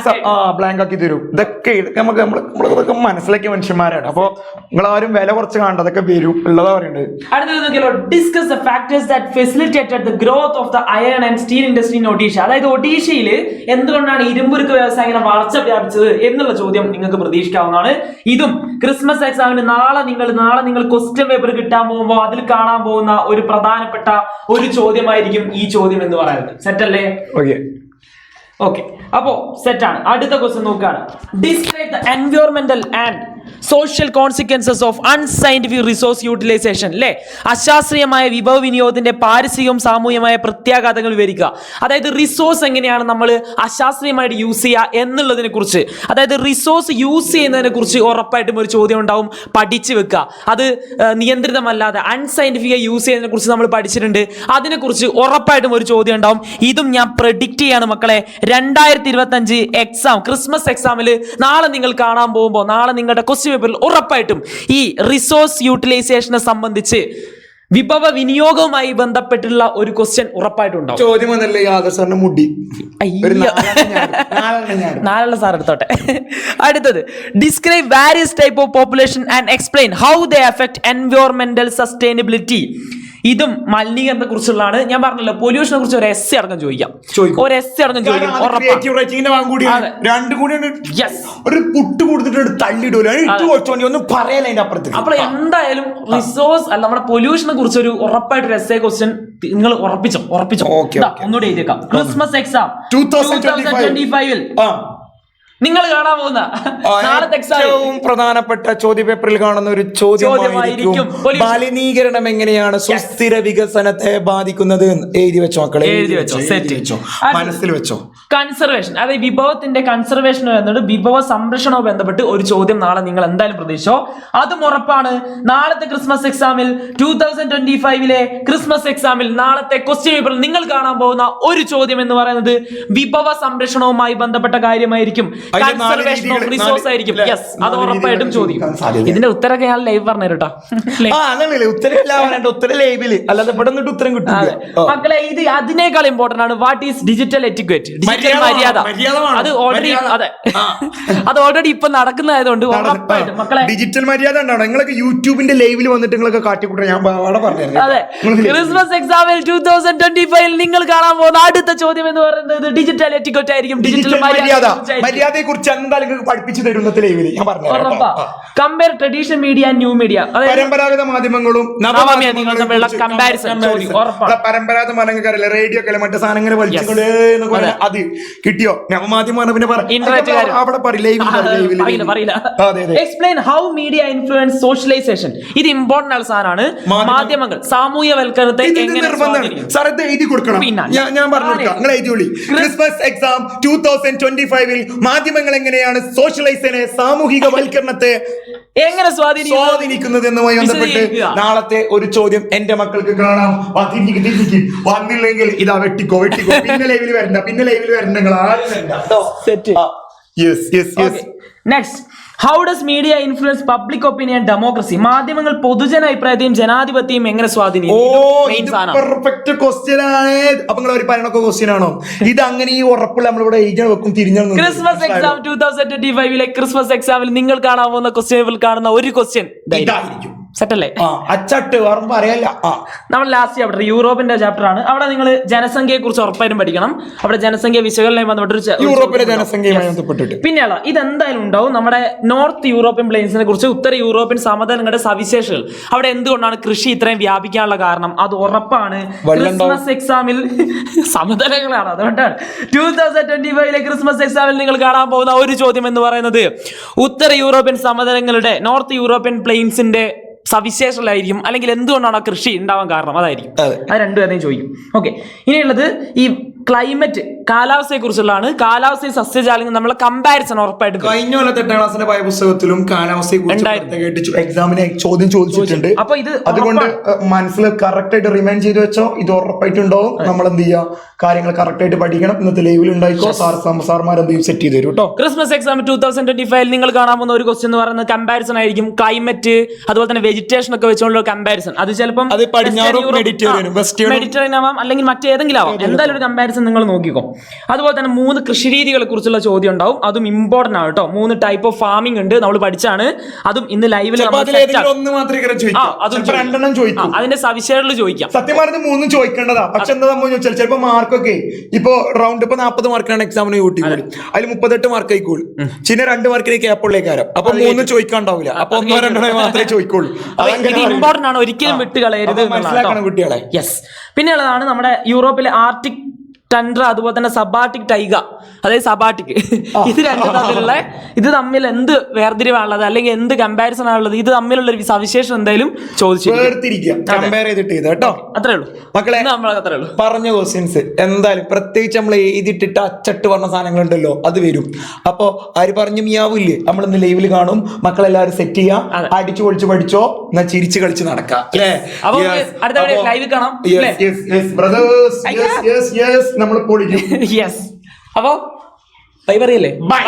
[SPEAKER 1] ബ്ലാങ്ക് ആക്കി തരും. ഇതൊക്കെ നമുക്ക് നമ്മൾ നമ്മളൊക്കെ മനസ്സിലാക്കിയ മനുഷ്യന്മാരാണ്. അപ്പൊ നിങ്ങൾ ആരും വില കുറച്ച് കാണണ്ട അതൊക്കെ വരും. ഉള്ളതാ പറയുന്നത്.
[SPEAKER 2] അടുത്തത് നോക്കിയാലോ discuss the factors that facilitated the growth of the iron and steel industry in Odisha അതായത് ഒഡീഷയിൽ എന്തുകൊണ്ടാണ് ഇരുമ്പുരുക്ക് വ്യവസായം ഇങ്ങനെ വളർച്ച വ്യാപിച്ചത് എന്നുള്ള ചോദ്യം നിങ്ങൾക്ക് പ്രതീക്ഷിക്കാവുന്നതാണ്. ഇതും ക്രിസ്മസ് എക്സാമിന് നാളെ നിങ്ങൾ നാളെ നിങ്ങൾ ക്വസ്റ്റ്യൻ പേപ്പർ കിട്ടാൻ പോകുമ്പോൾ അതിൽ കാണാൻ പോകുന്ന ഒരു പ്രധാനപ്പെട്ട ഒരു ചോദ്യമായിരിക്കും ഈ ചോദ്യം എന്ന് പറയുന്നത്. സെറ്റല്ലേ
[SPEAKER 1] ഓക്കെ
[SPEAKER 2] ഓക്കെ അപ്പോ സെറ്റ് ആണ്. അടുത്ത ക്വസ്റ്റ്യൻ നോക്കുകയാണ് describe the എൻവയോൺമെന്റൽ and social consequences of unscientific resource utilisation അല്ലേ അശാസ്ത്രീയമായ വിഭവ വിനിയോഗത്തിന്റെ പാരിസ്ഥിതികവും സാമൂഹികമായ പ്രത്യാഘാതങ്ങൾ വിവരിക്കുക. അതായത് റിസോഴ്സ് എങ്ങനെയാണ് നമ്മൾ അശാസ്ത്രീയമായിട്ട് യൂസ് ചെയ്യുക എന്നുള്ളതിനെ കുറിച്ച്. അതായത് റിസോഴ്സ് യൂസ് ചെയ്യുന്നതിനെ കുറിച്ച് ഉറപ്പായിട്ടും ഒരു ചോദ്യം ഉണ്ടാവും. പഠിച്ചു വെക്കുക. അത് നിയന്ത്രിതമല്ലാതെ അൺസൈന്റിഫിക് യൂസ് ചെയ്യുന്നതിനെ കുറിച്ച് നമ്മൾ പഠിച്ചിട്ടുണ്ട്. അതിനെക്കുറിച്ച് ഉറപ്പായിട്ടും ഒരു ചോദ്യം ഉണ്ടാവും. ഇതും ഞാൻ പ്രഡിക്റ്റ് ചെയ്യാണ് മക്കളെ. രണ്ടായിരത്തി ഇരുപത്തി അഞ്ച് എക്സാം ക്രിസ്മസ് എക്സാമിൽ നാളെ നിങ്ങൾ കാണാൻ പോകുമ്പോൾ നാളെ നിങ്ങളുടെ പേപ്പറിൽ ഉറപ്പായിട്ടും ഈ റിസോഴ്സ് യൂട്ടിലൈസേഷനെ സംബന്ധിച്ച് വിഭവ വിനിയോഗവുമായി ബന്ധപ്പെട്ടുള്ള ഒരു ക്വസ്റ്റ്യൻ ഉറപ്പായിട്ടുണ്ടാവും.
[SPEAKER 1] ചോദ്യം വന്നല്ലേ മുടി. നാലെണ്ണം
[SPEAKER 2] സാർ എടുത്തോട്ടെ. അടുത്തത്. Describe various type of population and explain how they affect എൻവയോൺമെന്റൽ sustainability ഇതും മലിനീകരണത്തെ കുറിച്ചുള്ളതാണ് ഞാൻ പറഞ്ഞല്ലോ പൊല്യൂഷനെ കുറിച്ച് ഒരു എസ് അടക്കം ചോദിക്കാം. ഒരു എസ് അടക്കം ചോദിക്കും അപ്പോൾ എന്തായാലും റിസോഴ്സ് അല്ല നമ്മുടെ പൊല്യൂഷനെ കുറിച്ച് ഒരു ഉറപ്പായിട്ട് ഒരു എസ് എ ക്വസ്റ്റ്യൻ നിങ്ങൾ ഉറപ്പിച്ചോ? ഉറപ്പിച്ചോ. ഒന്നുകൂടി എഴുതിയേക്കാം. Christmas exam
[SPEAKER 1] 2025.
[SPEAKER 2] ൽ
[SPEAKER 1] ആ.
[SPEAKER 2] നിങ്ങൾ കാണാൻ പോകുന്ന
[SPEAKER 1] ഏറ്റവും പ്രധാനപ്പെട്ട ചോദ്യ പേപ്പറിൽ കാണുന്ന ഒരു ചോദ്യമായിരിക്കും. മലിനീകരണം എങ്ങനെയാണ് സുസ്ഥിര വികസനത്തെ ബാധിക്കുന്നത് എഴുതി വെച്ചോ മക്കളെ?
[SPEAKER 2] എഴുതി വെച്ചോ, സെറ്റ്
[SPEAKER 1] വെച്ചോ. മനസ്സിൽ വെച്ചോ.
[SPEAKER 2] കൺസർവേഷൻ അതായത് വിഭവത്തിന്റെ കൺസർവേഷൻ എന്നത് വിഭവ സംരക്ഷണവും ബന്ധപ്പെട്ട് ഒരു ചോദ്യം നാളെ നിങ്ങൾ എന്തായാലും പ്രതീക്ഷോ അതും ഉറപ്പാണ്. നാളത്തെ ക്രിസ്മസ് എക്സാമിൽ ടൂ തൗസൻഡ് ട്വന്റി ഫൈവിലെ ക്രിസ്മസ് എക്സാമിൽ നാളത്തെ ക്വസ്റ്റ്യൻ പേപ്പറിൽ നിങ്ങൾ കാണാൻ പോകുന്ന ഒരു ചോദ്യം എന്ന് പറയുന്നത് വിഭവ സംരക്ഷണവുമായി ബന്ധപ്പെട്ട കാര്യമായിരിക്കും. കൺസർവേഷൻ ഓഫ് റിസോഴ്സ് ആയിരിക്കും. യെസ് അത് ഉറപ്പായിട്ടും ചോദിക്കും. ഇതിന്റെ ഉത്തരമൊക്കെ ഞാൻ ലൈവ് പറഞ്ഞു കേട്ടോ
[SPEAKER 1] ഉത്തരം ലൈവിൽ അല്ലാതെ ഇവിടെ നിന്നിട്ട് ഉത്തരം കിട്ടില്ല
[SPEAKER 2] മക്കളെ ഇത് അതിനേക്കാൾ ഇമ്പോർട്ടന്റ് ആണ്. What is digital etiquette digital
[SPEAKER 1] മര്യാദ.
[SPEAKER 2] അത് ഓൾറെഡി അതെ. അത് ഓൾറെഡി ഇപ്പൊ നടക്കുന്നതായതുകൊണ്ട് ഉറപ്പായിട്ടും. മക്കളെ.
[SPEAKER 1] ഡിജിറ്റൽ മര്യാദ ഉണ്ടാവണം നിങ്ങളൊക്കെ യൂട്യൂബിന്റെ ലൈവിൽ വന്നിട്ട് നിങ്ങളൊക്കെ കാട്ടിക്കൂട്ടെ ഞാൻ പറഞ്ഞു
[SPEAKER 2] അതെ. ക്രിസ്മസ് എക്സാമിൽ ടൂ തൗസൻഡ് ട്വന്റി ഫൈവിൽ നിങ്ങൾ കാണാൻ പോകുന്ന അടുത്ത ചോദ്യം എന്ന് പറയുന്നത് ഡിജിറ്റൽ എറ്റിക്വറ്റ് ആയിരിക്കും.
[SPEAKER 1] ഡിജിറ്റൽ മര്യാദ.
[SPEAKER 2] മര്യാദ
[SPEAKER 1] മര്യാദയെ കുറിച്ച് എന്തായാലും നിങ്ങൾക്ക് പഠിപ്പിച്ചു തരുന്നത്തെ ലൈവിൽ ഞാൻ പറഞ്ഞു
[SPEAKER 2] compare traditional media new media
[SPEAKER 1] പരമ്പരാഗത മാധ്യമങ്ങളും. പരമ്പരാഗത മാധ്യമങ്ങളെ അറിയില്ല റേഡിയോ ഒക്കെ മറ്റേ സാധനങ്ങൾ വലിച്ചുകൊണ്ട് അത്. കിട്ടിയോ? നവമാധ്യമം പിന്നെ. അവിടെ
[SPEAKER 2] explain how media influence socialisation ഇത് ഇമ്പോർട്ടന്റ് ആയ സാധനമാണ്. മാധ്യമങ്ങൾ സാമൂഹ്യവൽക്കരണത്തെ
[SPEAKER 1] നിർബന്ധമാണ്? സാർ ഇത് എഴുതി കൊടുക്കണം. ഞാൻ പറഞ്ഞു നിങ്ങൾ എഴുതിയോളി Christmas exam two thousand twenty ഫൈവിൽ മാധ്യമങ്ങൾ എങ്ങനെയാണ് സോഷ്യലൈസിനെ സാമൂഹിക വൽക്കരണത്തെ
[SPEAKER 2] എങ്ങനെ സ്വാധീനിക്കും
[SPEAKER 1] സ്വാധീനിക്കുന്നത് എന്നുമായി ബന്ധപ്പെട്ട് നാളത്തെ ഒരു ചോദ്യം എന്റെ മക്കൾക്ക് കാണാം. വന്നില്ലെങ്കിൽ ഇതാ വെട്ടിക്കോ വെട്ടിക്കോ. പിന്നെ ലൈവിൽ വരണ്ട പിന്നെ ലൈവിൽ വരണ്ട നിങ്ങൾ ആരും വരണ്ട.
[SPEAKER 2] Next how does media influence public opinion democracy മാധ്യമങ്ങൾ പൊതുജന അഭിപ്രായത്തെയും ജനാധിപത്യം എങ്ങനെ സ്വാധീനിക്കും?
[SPEAKER 1] ഇത് അങ്ങനെ ഈ നമ്മളിവിടെ എഴുതി വെക്കും തിരിഞ്ഞു
[SPEAKER 2] Christmas exam two thousand twenty ഫൈവിലെ Christmas എക്സാമിൽ നിങ്ങൾ കാണാൻ പോകുന്ന ക്വസ്റ്റ്യൻ പേപ്പറിൽ കാണുന്ന ഒരു ക്വസ്റ്റ്യൻ
[SPEAKER 1] ഇതായിരിക്കും.
[SPEAKER 2] സെറ്റ് അല്ലേ
[SPEAKER 1] അച്ചട്ട് വേറെ പറയല്ല.
[SPEAKER 2] നമ്മൾ ലാസ്റ്റ് ചാപ്റ്റർ യൂറോപ്പിന്റെ ചാപ്റ്റർ ആണ്. അവിടെ നിങ്ങൾ ജനസംഖ്യയെ കുറിച്ച് ഉറപ്പായിട്ടും പഠിക്കണം. അവിടെ ജനസംഖ്യ വിശകലനം ബന്ധപ്പെട്ട്
[SPEAKER 1] യൂറോപ്പിലെ. ജനസംഖ്യയുമായി
[SPEAKER 2] ഇത്
[SPEAKER 1] ബന്ധപ്പെട്ടിട്ട്.
[SPEAKER 2] പിന്നെയുള്ള ഇതെന്തായാലും ഉണ്ടാവും നമ്മുടെ നോർത്ത് യൂറോപ്യൻ പ്ലെയിൻസിനെ കുറിച്ച് ഉത്തര യൂറോപ്യൻ സമതലങ്ങളുടെ സവിശേഷതകൾ. അവിടെ എന്തുകൊണ്ടാണ് കൃഷി ഇത്രയും വ്യാപിക്കാനുള്ള കാരണം? അത് ഉറപ്പാണ്. ക്രിസ്മസ് എക്സാമിൽ സമതലങ്ങളാണ് അതുകൊണ്ടാണ്. ടൂ തൗസൻഡ് ട്വന്റി ഫൈവിലെ ക്രിസ്മസ് എക്സാമിൽ നിങ്ങൾ കാണാൻ പോകുന്ന ഒരു ചോദ്യം എന്ന് പറയുന്നത് ഉത്തര യൂറോപ്യൻ സമതലങ്ങളുടെ നോർത്ത് യൂറോപ്യൻ പ്ലെയിൻസിന്റെ സവിശേഷതകളായിരിക്കും അല്ലെങ്കിൽ എന്തുകൊണ്ടാണ് ആ കൃഷി ഉണ്ടാവാൻ കാരണം? അതായിരിക്കും.
[SPEAKER 1] അതെ.
[SPEAKER 2] അത് രണ്ടുപേരെയും ചോദിക്കും ഓക്കെ ഇനിയുള്ളത് ഈ ക്ലൈമറ്റ് കാലാവസ്ഥയെ കുറിച്ചുള്ളതാണ് കാലാവസ്ഥയും സസ്യജാലങ്ങൾ നമ്മളെ കമ്പാരിസൺ ഉറപ്പായിട്ടും.
[SPEAKER 1] കഴിഞ്ഞ കൊല്ലത്തെ എട്ടാം ക്ലാസ്സിന്റെ പാഠപുസ്തകത്തിലും കാലാവസ്ഥയെ
[SPEAKER 2] ഉണ്ടായിരുന്നു.
[SPEAKER 1] കുറിച്ച് എക്സാമിന് ചോദ്യം ചോദിച്ചിട്ടുണ്ട്.
[SPEAKER 2] അപ്പൊ ഇത്
[SPEAKER 1] അതുകൊണ്ട് മനസ്സിൽ കറക്റ്റ് ആയിട്ട് റിമൈൻഡ് ചെയ്ത് വെച്ചോ? ഇത് ഉറപ്പായിട്ടുണ്ടാവും. നമ്മൾ എന്ത് ചെയ്യുക കാര്യങ്ങൾ കറക്റ്റ് ആയിട്ട് പഠിക്കണം. ഇന്നത്തെ ലൈവിൽ ഉണ്ടായിക്കോ? സാർ സാർമാർ എന്ത് ചെയ്യും സെറ്റ് ചെയ്ത് തരും കേട്ടോ
[SPEAKER 2] Christmas exam two thousand twenty ഫൈവിൽ നിങ്ങൾ കാണാൻ പോകുന്ന ഒരു ക്വസ്റ്റ്യൻ എന്ന് പറയുന്നത് കമ്പാരിസൺ ആയിരിക്കും. ക്ലൈമറ്റ് അതുപോലെ തന്നെ വെജിറ്റേഷൻ ഒക്കെ വെച്ചുകൊണ്ടുള്ള കമ്പാരിസൺ അത് ചിലപ്പം മെഡിറ്ററേനിയൻ ആവാം അല്ലെങ്കിൽ മറ്റേതെങ്കിലും ആവാം. എന്തായാലും ഒരു കമ്പാരിസൺ കമ്പാരിസൺ നിങ്ങൾ നോക്കിക്കോ. അതുപോലെ തന്നെ മൂന്ന് കൃഷി രീതികളെ കുറിച്ചുള്ള ചോദ്യം ഉണ്ടാവും. അതും ഇമ്പോർട്ടന്റ് ആണ് കേട്ടോ. മൂന്ന് ടൈപ്പ് ഓഫ് ഫാമിംഗ് ഉണ്ട്. നമ്മൾ പഠിച്ചാണ്. അതും ഇന്ന് ലൈവിൽ അതിന്റെ സവിശേഷതകൾ ചോദിക്കാം.
[SPEAKER 1] സത്യം പറഞ്ഞ മൂന്നും ചോദിക്കേണ്ടതാ. പക്ഷെ എന്താ സംഭവം ചോദിച്ചാൽ മാർക്ക് മാർക്കൊക്കെ ഇപ്പോ റൗണ്ട് ഇപ്പൊ നാപ്പത് മാർക്കാണ് എക്സാമിന് യൂട്യൂബ് അതിൽ മുപ്പത്തെട്ട് മാർക്ക് ആയിക്കോളൂ. ചിന്ന രണ്ട് മാർക്കിന് ക്യാപ്പുള്ളേക്കാരം അപ്പൊ മൂന്ന് ചോദിക്കാണ്ടാവില്ല അപ്പൊ ഒന്നോ രണ്ടോ മാത്രമേ ചോദിക്കുള്ളൂ.
[SPEAKER 2] ഇമ്പോർട്ടന്റ് ആണ്. ഒരിക്കലും വിട്ട് കളയരുത്
[SPEAKER 1] മനസ്സിലാക്കണം കുട്ടികളെ.
[SPEAKER 2] യെസ് പിന്നെയുള്ളതാണ് നമ്മുടെ യൂറോപ്പിലെ ആർട്ടിക് ടൻഡ്ര അതുപോലെ തന്നെ സബാട്ടിക് ടൈഗ അതായത് സബാട്ടിക് ഇത് രണ്ടും തമ്മിലുള്ള ഇത് തമ്മിൽ എന്ത് വേർതിരിവാണുള്ളത്? അല്ലെങ്കിൽ എന്ത് കമ്പാരിസൺ ആണുള്ളത്? ഇത് തമ്മിലുള്ള ഒരു സവിശേഷം എന്തായാലും ചോദിച്ചു
[SPEAKER 1] കമ്പയർ ചെയ്തിട്ട് ചെയ്ത് കേട്ടോ.
[SPEAKER 2] അത്രേ ഉള്ളൂ.
[SPEAKER 1] മക്കളെ
[SPEAKER 2] അത്രേ ഉള്ളൂ.
[SPEAKER 1] പറഞ്ഞ ക്വസ്റ്റ്യൻസ് എന്തായാലും പ്രത്യേകിച്ച് നമ്മൾ എഴുതിയിട്ടിട്ട് അച്ചട്ട് പറഞ്ഞ സാധനങ്ങളുണ്ടല്ലോ അത് വരും. അപ്പൊ ആര് പറഞ്ഞു മിയാവില്ലേ? നമ്മൾ ഇന്ന് ലൈവിൽ കാണും. മക്കളെല്ലാവരും സെറ്റ് ചെയ്യാം. അടിച്ചു പൊളിച്ച് പഠിച്ചോ? എന്നാ ചിരിച്ചു കളിച്ച് നടക്കാം. അല്ലേ?
[SPEAKER 2] അടുത്ത ലൈവിൽ കാണാം. അല്ലേ?
[SPEAKER 1] നമ്മൾ പൊളിക്കും.
[SPEAKER 2] യെസ് അപ്പോ ബൈ പറയല്ലേ? ബൈ